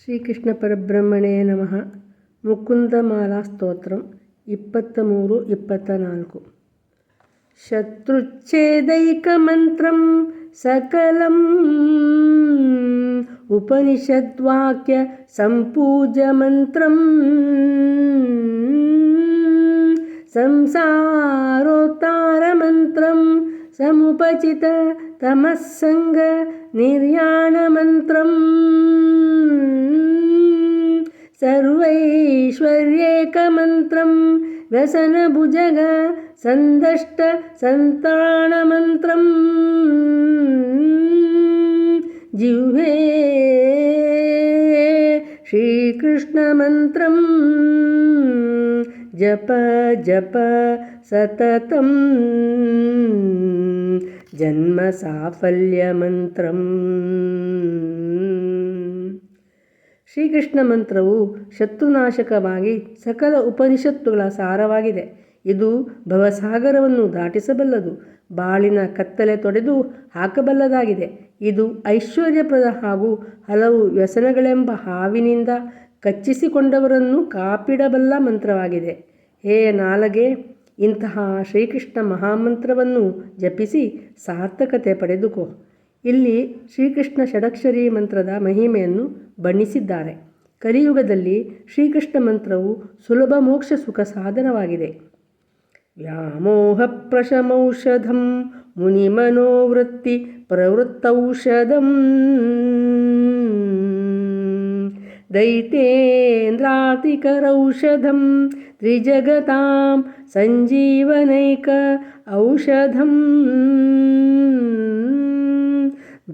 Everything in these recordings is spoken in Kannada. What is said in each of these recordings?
ಶ್ರೀಕೃಷ್ಣ ಪರಬ್ರಹ್ಮಣೇ ನಮಃ ಮುಕುಂದಮಾಲಾ ಸ್ತೋತ್ರ ಇಪ್ಪತ್ತ ಮೂರು ಇಪ್ಪತ್ತ ನಾಲ್ಕು ಶತ್ರುಚ್ಛೇದೈಕಮಂತ್ರಂ ಸಕಲಂ ఉపనిషద్వాక్య సంపూజమంత్రం సంసారోత్తారమంత్రం సముపచిత తమస్సంగ నిర్యాణమంత్రం सर्वैश्वर्येकमन्त्रं व्यसनभुजग व्यसनभुजगसन्दष्टसन्ताणमन्त्रम् जिह्वे श्रीकृष्णमन्त्रं जप जप सततं जन्मसाफल्यमन्त्रम्। ಶ್ರೀಕೃಷ್ಣ ಮಂತ್ರವು ಶತ್ರುನಾಶಕವಾಗಿ ಸಕಲ ಉಪನಿಷತ್ತುಗಳ ಸಾರವಾಗಿದೆ. ಇದು ಭವಸಾಗರವನ್ನು ದಾಟಿಸಬಲ್ಲದು, ಬಾಳಿನ ಕತ್ತಲೆ ತೊಡೆದು ಹಾಕಬಲ್ಲದಾಗಿದೆ. ಇದು ಐಶ್ವರ್ಯಪ್ರದ ಹಾಗೂ ಹಲವು ವ್ಯಸನಗಳೆಂಬ ಹಾವಿನಿಂದ ಕಚ್ಚಿಸಿಕೊಂಡವರನ್ನು ಕಾಪಿಡಬಲ್ಲ ಮಂತ್ರವಾಗಿದೆ. ಹೇ ನಾಲಗೆ, ಇಂತಹ ಶ್ರೀಕೃಷ್ಣ ಮಹಾಮಂತ್ರವನ್ನು ಜಪಿಸಿ ಸಾರ್ಥಕತೆ ಪಡೆದುಕೋ. ಇಲ್ಲಿ ಶ್ರೀಕೃಷ್ಣ ಷಡಕ್ಷರಿ ಮಂತ್ರದ ಮಹಿಮೆಯನ್ನು ಬಣ್ಣಿಸಿದ್ದಾರೆ. ಕಲಿಯುಗದಲ್ಲಿ ಶ್ರೀಕೃಷ್ಣ ಮಂತ್ರವು ಸುಲಭ ಮೋಕ್ಷ ಸುಖ ಸಾಧನವಾಗಿದೆ. ವ್ಯಾಮೋಹಪ್ರಶಮೌಷಧಂ ಮುನಿಮನೋವೃತ್ತಿ ಪ್ರವೃತ್ತೌಷಧಂ. ದೈತೇಂದ್ರಾತಿಕರೌಷಧಂ ತ್ರಿಜಗತಾಂ ಸಂಜೀವನೈಕ ಔಷಧಂ.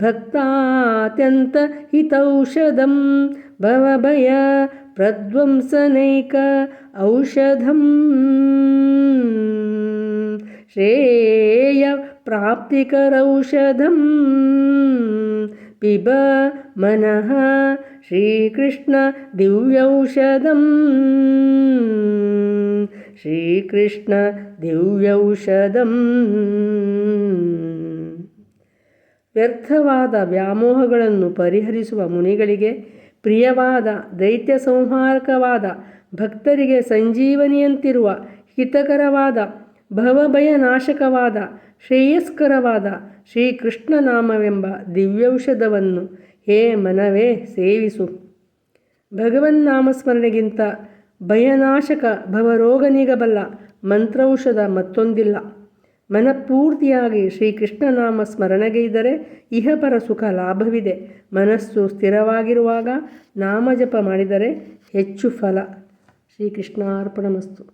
भक्तात्यन्तहितौषधं भवभय प्रध्वंसनैक औषधम्। श्रेयप्राप्तिकरौषधं पिब मनः श्रीकृष्णदिव्यौषधं श्रीकृष्णदिव्यौषधम् ವ್ಯರ್ಥವಾದ ವ್ಯಾಮೋಹಗಳನ್ನು ಪರಿಹರಿಸುವ ಮುನಿಗಳಿಗೆ ಪ್ರಿಯವಾದ ದೈತ್ಯ ಸಂಹಾರಕವಾದ ಭಕ್ತರಿಗೆ ಸಂಜೀವನಿಯಂತಿರುವ, ಹಿತಕರವಾದ, ಭವಭಯನಾಶಕವಾದ, ಶ್ರೇಯಸ್ಕರವಾದ ಶ್ರೀಕೃಷ್ಣ ನಾಮವೆಂಬ ದಿವ್ಯೌಷಧವನ್ನು ಹೇ ಮನವೇ ಸೇವಿಸು. ಭಗವನ್ನಾಮಸ್ಮರಣೆಗಿಂತ ಭಯನಾಶಕ ಭವರೋಗ ನೀಗಬಲ್ಲ ಮಂತ್ರೌಷಧ ಮತ್ತೊಂದಿಲ್ಲ. ಮನಪೂರ್ತಿಯಾಗಿ ಶ್ರೀಕೃಷ್ಣನಾಮ ಸ್ಮರಣೆಗೈದರೆ ಇಹಪರ ಸುಖ ಲಾಭವಿದೆ. ಮನಸ್ಸು ಸ್ಥಿರವಾಗಿರುವಾಗ ನಾಮಜಪ ಮಾಡಿದರೆ ಹೆಚ್ಚು ಫಲ. ಶ್ರೀಕೃಷ್ಣಾರ್ಪಣಮಸ್ತು.